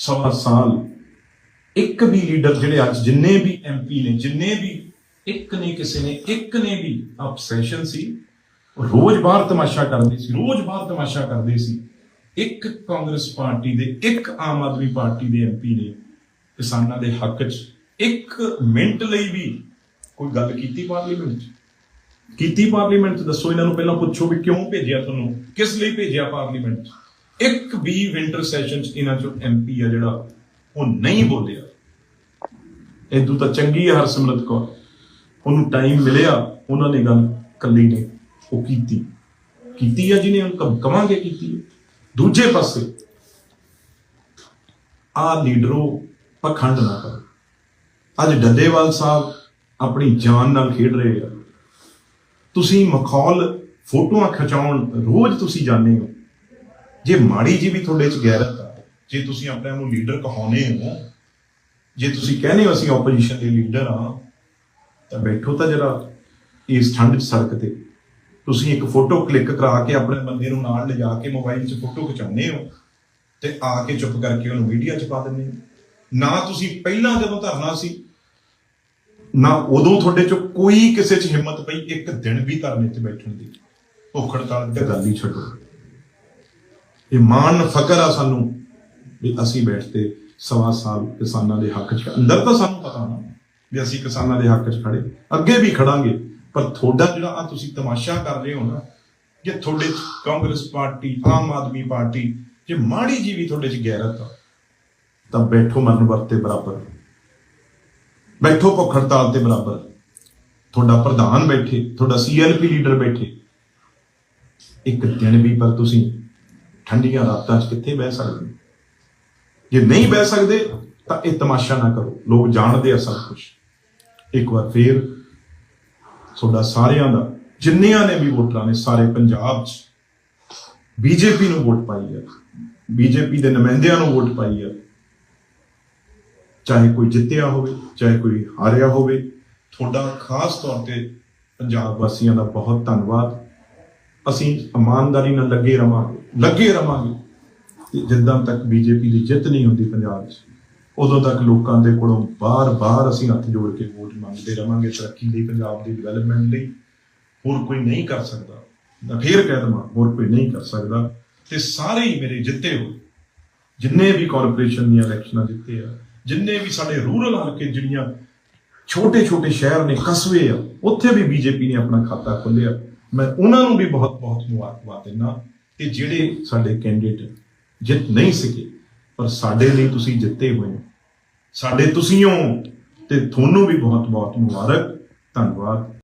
ਸਵਾ ਸਾਲ ਇੱਕ ਵੀ ਲੀਡਰ ਜਿਹੜੇ ਅੱਜ ਜਿੰਨੇ ਵੀ ਐਮਪੀ ਨੇ, ਜਿੰਨੇ ਵੀ ਇੱਕ ਨੇ ਕਿਸੇ ਨੇ, ਇੱਕ ਨੇ ਵੀ ਅਬਸੈਸ਼ਨ ਸੀ ਰੋਜ਼ ਬਾਹਰ ਤਮਾਸ਼ਾ ਕਰਦੇ ਸੀ, ਰੋਜ਼ ਬਾਹਰ ਤਮਾਸ਼ਾ ਕਰਦੇ ਸੀ। ਇੱਕ ਕਾਂਗਰਸ ਪਾਰਟੀ ਦੇ, ਇੱਕ ਆਮ ਆਦਮੀ ਪਾਰਟੀ ਦੇ ਐਮਪੀ ਨੇ ਕਿਸਾਨਾਂ ਦੇ ਹੱਕ 'ਚ ਇੱਕ ਮਿੰਟ ਲਈ ਵੀ ਕੋਈ ਗੱਲ ਕੀਤੀ ਪਾਰਲੀਮੈਂਟ 'ਚ? ਕੀਤੀ ਪਾਰਲੀਮੈਂਟ 'ਚ? ਦੱਸੋ ਇਹਨਾਂ ਨੂੰ ਪਹਿਲਾਂ ਪੁੱਛੋ ਵੀ ਕਿਉਂ ਭੇਜਿਆ ਤੁਹਾਨੂੰ? ਕਿਸ ਲਈ ਭੇਜਿਆ ਪਾਰਲੀਮੈਂਟ 'ਚ? ਇੱਕ ਵੀ ਵਿੰਟਰ ਸੈਸ਼ਨ 'ਚ ਇਹਨਾਂ 'ਚੋਂ ਐਮਪੀ ਆ ਜਿਹੜਾ ਉਹ ਨਹੀਂ ਬੋਲਿਆ। ਇਦੋਂ ਤਾਂ ਚੰਗੀ ਆ ਹਰਸਿਮਰਤ ਕੌਰ। ਉਹਨੂੰ ਟਾਈਮ ਮਿਲਿਆ, ਉਹਨਾਂ ਨੇ ਗੱਲ ਕੱਲੀ ਨੇ ਉਹ ਕੀਤੀ। ਕੀਤੀ ਆ ਜਿਹਨੇ ਉਹ ਕਵਾਂਗੇ ਕੀਤੀ ਦੂਜੇ ਪਾਸੇ ਆ ਲੀਡਰੋ ਪਖੰਡ ਨਾ ਕਰੋ। ਅੱਜ ਡੱਲੇਵਾਲ ਸਾਹਿਬ ਆਪਣੀ ਜਾਨ ਨਾਲ ਖੇਡ ਰਹੇ ਆ। ਤੁਸੀਂ ਮਖੌਲ ਫੋਟੋਆਂ ਖਿਚਾਉਣ ਰੋਜ਼ ਤੁਸੀਂ ਜਾਂਦੇ ਹੋ। ਜੇ ਮਾੜੀ ਜੀ ਵੀ ਤੁਹਾਡੇ ਚ ਗੈਰਤ ਆ, ਜੇ ਤੁਸੀਂ ਆਪਣੇ ਆਪ ਨੂੰ ਲੀਡਰ ਕਹਾਉਨੇ ਹੋ, ਜੇ ਤੁਸੀਂ ਕਹਿੰਦੇ ਹੋ ਅਸੀਂ ਆਪੋਜੀਸ਼ਨ ਦੇ ਲੀਡਰ ਆ ਤਾਂ ਬੈਠੋ ਤਾਂ ਜਰਾ ਇਸ ਠੰਡ ਚ ਸੜਕ ਤੇ। ਤੁਸੀਂ ਇੱਕ ਫੋਟੋ ਕਲਿੱਕ ਕਰਾ ਕੇ ਆਪਣੇ ਬੰਦੇ ਨੂੰ ਨਾਲ ਲਿਜਾ ਕੇ ਮੋਬਾਈਲ 'ਚ ਫੋਟੋ ਖਿਚਾਉਂਦੇ ਹੋ ਤੇ ਆ ਕੇ ਚੁੱਪ ਕਰਕੇ ਉਹਨੂੰ ਮੀਡੀਆ 'ਚ ਪਾ ਦਿੰਦੇ ਹੋ। ਨਾ ਤੁਸੀਂ ਪਹਿਲਾਂ ਜਦੋਂ ਧਰਨਾ ਸੀ, ਨਾ ਉਦੋਂ ਤੁਹਾਡੇ 'ਚ ਕੋਈ ਕਿਸੇ 'ਚ ਹਿੰਮਤ ਪਈ ਇੱਕ ਦਿਨ ਵੀ ਧਰਨੇ 'ਤੇ ਬੈਠਣ ਦੀ। ਭੁੱਖ ਹੜਤਾਲ ਦੀ ਤਾਂ ਗੱਲ ਹੀ ਛੱਡੋ। ਇਹ ਮਾਣ ਫਕਰ ਆ ਸਾਨੂੰ ਵੀ ਅਸੀਂ ਬੈਠਦੇ ਸਵਾ ਸਾਲ ਕਿਸਾਨਾਂ ਦੇ ਹੱਕ 'ਚ ਅੰਦਰ ਤਾਂ ਸਾਨੂੰ ਪਤਾ ਨਾ ਵੀ ਅਸੀਂ ਕਿਸਾਨਾਂ ਦੇ ਹੱਕ 'ਚ ਖੜੇ। ਅੱਗੇ ਵੀ ਖੜਾਂਗੇ। ਪਰ ਤੁਹਾਡਾ ਜਿਹੜਾ ਆ ਤੁਸੀਂ ਤਮਾਸ਼ਾ ਕਰ ਰਹੇ ਹੋ ਨਾ, ਜੇ ਤੁਹਾਡੇ Congress party, Aam Aadmi party, ਜੇ ਮਾੜੀ ਜੀ ਵੀ ਤੁਹਾਡੇ 'ਚ ਗੈਰਤ ਆ, ਤਾਂ ਬੈਠੋ ਮਰਨ ਵਰਤੇ ਬਰਾਬਰ। ਬੈਠੋ ਭੁੱਖ ਹੜਤਾਲ ਤੇ ਬਰਾਬਰ। ਤੁਹਾਡਾ ਪ੍ਰਧਾਨ ਬੈਠੇ, ਤੁਹਾਡਾ ਸੀਐਲਪੀ ਲੀਡਰ ਬੈਠੇ। ਇੱਕ ਦਿਨ ਵੀ ਪਰ ਤੁਸੀਂ ਠੰਡੀਆਂ ਰਾਤਾਂ 'ਚ ਕਿੱਥੇ ਬਹਿ ਸਕਦੇ? ਜੇ ਨਹੀਂ ਬਹਿ ਸਕਦੇ, ਤਾਂ ਇਹ ਤਮਾਸ਼ਾ ਨਾ ਕਰੋ। ਲੋਕ ਜਾਣਦੇ ਆ ਸਭ ਕੁਝ ਇੱਕ ਵਾਰ ਫੇਰ ਤੁਹਾਡਾ ਸਾਰਿਆਂ ਦਾ, ਜਿੰਨਿਆਂ ਨੇ ਵੀ ਵੋਟਰਾਂ ਨੇ, ਸਾਰੇ ਪੰਜਾਬ 'ਚ ਬੀਜੇਪੀ ਨੂੰ ਵੋਟ ਪਾਈ ਹੈ ਬੀਜੇਪੀ ਦੇ ਨੁਮਾਇੰਦਿਆਂ ਨੂੰ ਵੋਟ ਪਾਈ ਹੈ ਚਾਹੇ ਕੋਈ ਜਿੱਤਿਆ ਹੋਵੇ, ਚਾਹੇ ਕੋਈ ਹਾਰਿਆ ਹੋਵੇ, ਤੁਹਾਡਾ ਖਾਸ ਤੌਰ ਤੇ ਪੰਜਾਬ ਵਾਸੀਆਂ ਦਾ ਬਹੁਤ ਧੰਨਵਾਦ। ਅਸੀਂ ਇਮਾਨਦਾਰੀ ਨਾਲ ਲੱਗੇ ਰਵਾਂਗੇ ਲੱਗੇ ਰਵਾਂਗੇ। ਤੇ ਜਿੱਦਾਂ ਤੱਕ ਬੀਜੇਪੀ ਦੀ ਜਿੱਤ ਨਹੀਂ ਹੁੰਦੀ ਪੰਜਾਬ 'ਚ, ਉਦੋਂ ਤੱਕ ਲੋਕਾਂ ਦੇ ਕੋਲੋਂ ਬਾਰ-ਬਾਰ ਅਸੀਂ ਹੱਥ ਜੋੜ ਕੇ ਵੋਟ ਮੰਗਦੇ ਰਵਾਂਗੇ, ਤਰੱਕੀ ਲਈ, ਪੰਜਾਬ ਦੀ ਡਿਵੈਲਪਮੈਂਟ ਲਈ। ਹੋਰ ਕੋਈ ਨਹੀਂ ਕਰ ਸਕਦਾ। ਮੈਂ ਫੇਰ ਕਹਿ ਦਵਾਂ, ਹੋਰ ਕੋਈ ਨਹੀਂ ਕਰ ਸਕਦਾ। ਤੇ ਸਾਰੇ ਹੀ ਮੇਰੇ ਜਿੱਤੇ ਹੋਏ। ਜਿੰਨੇ ਵੀ ਕਾਰਪੋਰੇਸ਼ਨ ਦੀਆਂ ਇਲੈਕਸ਼ਨਾਂ ਜਿੱਤੇ ਆ, ਜਿੰਨੇ ਵੀ ਸਾਡੇ ਰੂਰਲ ਹਲਕੇ ਜਿਹੜੀਆਂ ਛੋਟੇ ਛੋਟੇ ਸ਼ਹਿਰ ਨੇ, ਕਸਬੇ ਆ, ਉੱਥੇ ਵੀ ਬੀਜੇਪੀ ਨੇ ਆਪਣਾ ਖਾਤਾ ਖੋਲ੍ਹਿਆ। ਮੈਂ ਉਹਨਾਂ ਨੂੰ ਵੀ ਬਹੁਤ ਬਹੁਤ ਮੁਬਾਰਕਬਾਦ ਦਿੰਦਾ ਕਿ ਜਿਹੜੇ ਸਾਡੇ ਕੈਂਡੀਡੇਟ ਜਿੱਤ ਨਹੀਂ ਸਕੇ, ਪਰ ਸਾਡੇ ਲਈ ਤੁਸੀਂ ਜਿੱਤੇ ਹੋਏ ਹੋ। ਸਾਡੇ ਤੁਸੀਂ ਹੋ ਤੇ ਤੁਹਾਨੂੰ ਵੀ ਬਹੁਤ ਬਹੁਤ ਮੁਬਾਰਕ। ਧੰਨਵਾਦ।